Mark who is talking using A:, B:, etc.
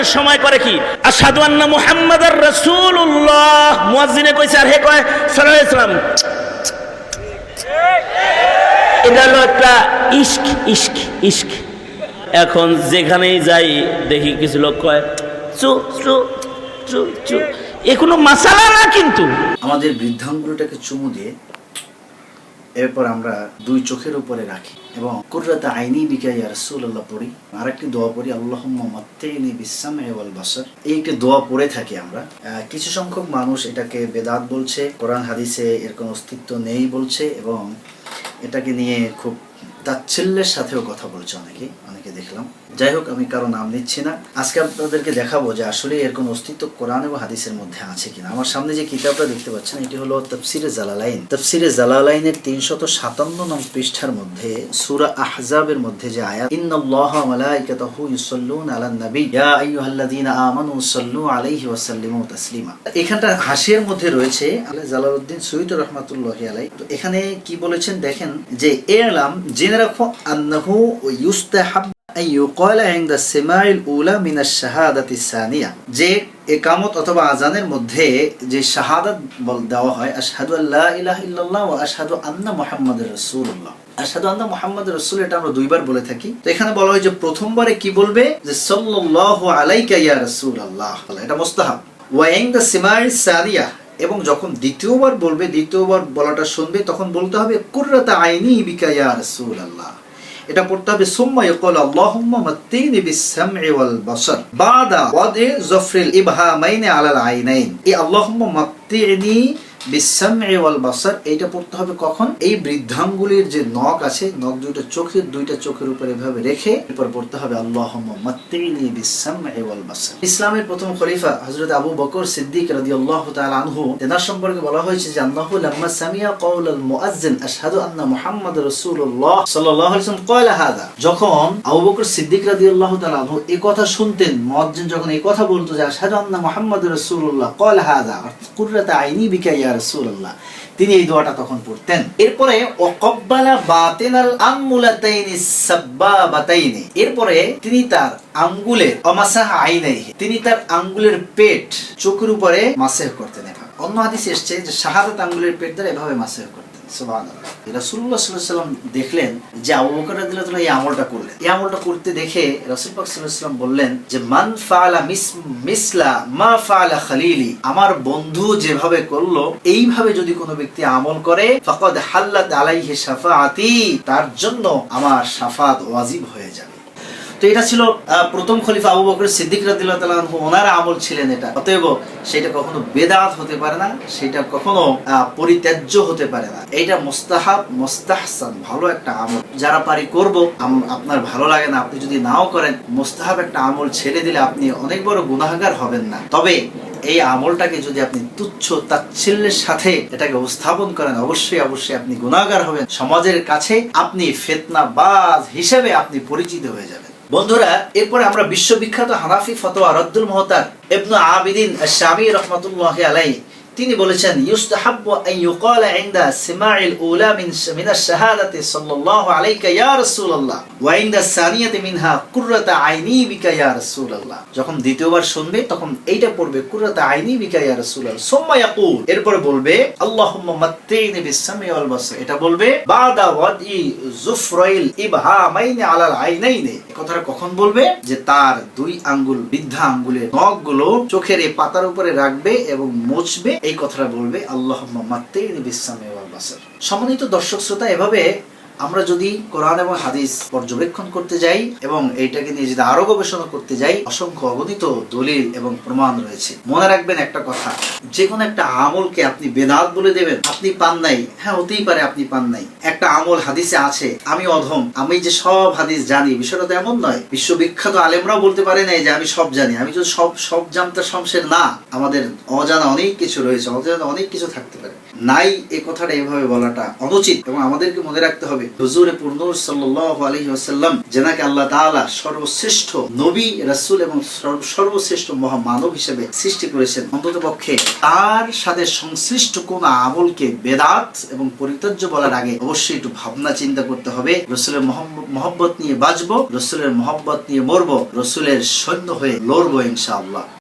A: আজানের সময় করে কি? আসাদু আন্না কইছে, আর হে কয়? এটা হলো একটা ইস্ক ইস্ক ইস্ক এখন যেখানেই যাই, দেখি কিছু লোক কয়, চু চু চু চু। এ কোনো মাসালা না কিন্তু।
B: আমাদের বৃদ্ধাঙ্গুলটাকে চুমু দিয়ে এরপর আমরা দুই চোখের উপরে রাখি এবং কুররাতে আইনি বিকা ইয়া রাসূলুল্লাহ পড়ি। আরেকটি দোয়া পড়ি, আল্লাহুম্মা মাত্তিনি বিসামঈ ওয়াল বাসার এই একটি দোয়া পড়ে থাকি আমরা। কিছু সংখ্যক মানুষ এটাকে বেদাত বলছে, কোরআন, হাদিসে এর কোনো অস্তিত্ব নেই বলছে এবং এটাকে নিয়ে খুব তাচ্ছিল্যের সাথেও কথা বলছে অনেকে অনেকে দেখলাম। যাই হোক, আমি কারও নাম নিচ্ছি না। আজকে আপনাদেরকে দেখাবো যে আসলে এর কোনো অস্তিত্ব কোরআন এবং হাদিসের মধ্যে আছে কিনা। আমার সামনে যে কিতাবটা দেখতে পাচ্ছেন, এটি হলো তফসিরে জালালাইন। তফসিরে জালালাইনের তিনশত সাতান্ন নং পৃষ্ঠার মধ্যে সূরা আহজাবের মধ্যে যে আয়াত মালাইকাতাহু ইউসাল্লুনা নবী। ইয়া আমানু সাল্লু আলাইহি ওয়া সাল্লিমু তাসলিমা। এখানটা হাসিয়ার মধ্যে রয়েছে আল্লাহ জালালউদ্দিন সুইদ রহমাতুল্লাহি আলাই তো এখানে কি বলেছেন? দেখেন যে এলাম, জেনে রাখো, আন্নাহু ইউস্তাহাব أن যে একামত অথবা আজানের মধ্যে যে শাহাদাত দেওয়া হয় আল্লাহ ও আন্না আন্না এটা আমরা দুইবার বলে থাকি। তো এখানে বলা হয় যে প্রথমবারে কি বলবে? যে সল্লাহ আলাইকা এটা এবং যখন দ্বিতীয়বার বলবে, দ্বিতীয়বার বলাটা শুনবে, তখন বলতে হবে কুর্রাতা আইনি বিকা ইয়া রাসূলুল্লাহ। এটা পড়তে হবে, সুম্মা ইয়াকুল, আল্লাহুম্মা মাত্তিনি বিস-সাম'i ওয়াল বাসার বাদা ওয়াদি জফরিল ইবহামাইনি আলাল আইনাইন এই আল্লাহুম্মা ওয়াল বাসার, এইটা পড়তে হবে কখন? এই বৃদ্ধাঙ্গুলির যে নখ আছে, নখ দুইটা চোখের দুইটা চোখের উপরে এভাবে রেখে এরপর পড়তে হবে ওয়াল বাসার। ইসলামের প্রথম খলিফা হযরত আবু বকর সিদ্দিক রাদিয়াল্লাহু তাআলা আনহু, তেনার সম্পর্কে বলা হয়েছে যে, আন্নাহু লাম্মা সামিয়া কাউলাল মুআজ্জিন, আশহাদু আন্না রাসূলুল্লাহ সাল্লাল্লাহু আলাইহি ওয়াসাল্লাম। হাদা যখন আবু বকর সিদ্দিক আনহু এই কথা শুনতেন, মুআজ্জিন যখন এই কথা বলতো যে, আশহাদু আন্না মুহাম্মাদুর রাসূলুল্লাহ কয়লা হাদা আইনি বিকা ইয়া রাসূলুল্লাহ। তিনি এই দোয়াটা তখন পড়তেন। এরপরে অকব্বালা বাতেনাল আনমুলাতাইনি সাব্বাবাতাইনি। এরপরে, তিনি তার আঙ্গুলের অমাসাহ আইনাইহি, তিনি তার আঙ্গুলের পেট চোখের উপরে মাসেহ করতেন অন্য হাদিস এসছে যে শাহাদাত আঙ্গুলের পেট দ্বারা এভাবে মাসেহ করতেন। দেখলেন যে এই আমলটা করলেন। এই আমলটা করতে দেখে বললেন যে, মান ফালা মিসলা মা ফালা খালিলি আমার বন্ধু যেভাবে করল, এইভাবে যদি কোনো ব্যক্তি আমল করে, ফাকাদ হাল্লাত আলাইহি শাফাআতি, তার জন্য আমার শাফাত ওয়াজিব হয়ে যাবে। তো এটা ছিল প্রথম খলিফা আবু বকর সিদ্দিক আনহু ওনার আমল ছিলেন এটা। অতএব সেটা কখনো বেদাত হতে পারে না, সেটা কখনো পরিত্যাজ্য হতে পারে না। এইটা মুস্তাহাব, মুস্তাহসান, ভালো একটা আমল। যারা পারি করব আপনার ভালো লাগে না, আপনি যদি নাও করেন, মুস্তাহাব একটা আমল ছেড়ে দিলে আপনি অনেক বড় গুনাহগার হবেন না। তবে এই আমলটাকে যদি আপনি তুচ্ছ তাচ্ছিল্যের সাথে এটাকে উপস্থাপন করেন, অবশ্যই অবশ্যই আপনি গুণাগার হবেন। সমাজের কাছে আপনি ফেতনাবাজ হিসেবে আপনি পরিচিত হয়ে যাবেন। বন্ধুরা এরপরে আমরা বিশ্ববিখ্যাত হানাফি ফতোয়া রদ্দুল মহতার ইবনু আবিদিন শামী রহমতুল্লাহ আলাই তিনি বলেছেন, ইউস্তাহাব্বু আন ইউকালা ইনদা সিমাইল উলা মিন মিন আশ-শাহাদাতি সাল্লাল্লাহু আলাইকা ইয়া রাসূলুল্লাহ, ওয়া ইনদা সানিয়াতি মিনহা কুররাতা আইনি বিকা ইয়া রাসূলুল্লাহ। যখন দ্বিতীয়বার শুনবে, তখন এইটা পড়বে, কুররাতা আইনি বিকা ইয়া রাসূলুল্লাহ। সুম্মা ইয়াকুল, এরপর বলবে, আল্লাহুম্মা মাত্তিনি বিস-সামি ওয়াল বাসর। এটা বলবে, বাদা ওয়াদি যুফরাইল ইবহামাইনি আলাল আইনাইনি। কথাটা কখন বলবে? যে তার দুই আঙ্গুল, বৃদ্ধা আঙ্গুলের নখগুলো চোখের এই পাতার উপরে রাখবে এবং মুছবে এই কথাটা বলবে আল্লাহ মাত্তেইনি বিসামে বাসার। সম্মানিত দর্শক শ্রোতা এভাবে আমরা যদি কোরআন এবং হাদিস পর্যবেক্ষণ করতে যাই এবং এইটাকে নিয়ে যদি আরও গবেষণা করতে যাই, অসংখ্য অগণিত দলিল এবং প্রমাণ রয়েছে। মনে রাখবেন একটা কথা যে কোনো একটা আমলকে আপনি বেদাত বলে দেবেন, আপনি পান নাই। হ্যাঁ হতেই পারে আপনি পান নাই। একটা আমল হাদিসে আছে, আমি অধম, আমি যে সব হাদিস জানি, বিষয়টা তো এমন নয়। বিশ্ববিখ্যাত আলেমরাও বলতে পারে নাই যে আমি সব জানি। আমি যদি সব সব জানতে শমশের না। আমাদের অজানা অনেক কিছু রয়েছে, অজানা অনেক কিছু থাকতে পারে। নাই এই কথাটা এভাবে বলাটা অনুচিত এবং আমাদেরকে মনে রাখতে হবে, হুজুরে পূর্ণুর সাল্লাল্লাহু আলাইহি ওয়াসাল্লাম, যেনাকে আল্লাহ তাআলা সর্বশ্রেষ্ঠ নবী, রাসূল এবং সর্ব- সর্বশ্রেষ্ঠ মহামানব হিসেবে সৃষ্টি করেছেন অন্তত পক্ষে তার সাথে সংশ্লিষ্ট কোন আমলকে বেদাত এবং পরিত্যাজ্য বলার আগে অবশ্যই একটু ভাবনা চিন্তা করতে হবে, রসুলের মহব্বত নিয়ে বাঁচবো, রসুলের মহব্বত নিয়ে মরবো, রসুলের সৈন্য হয়ে লড়বো ইনশাআল্লাহ।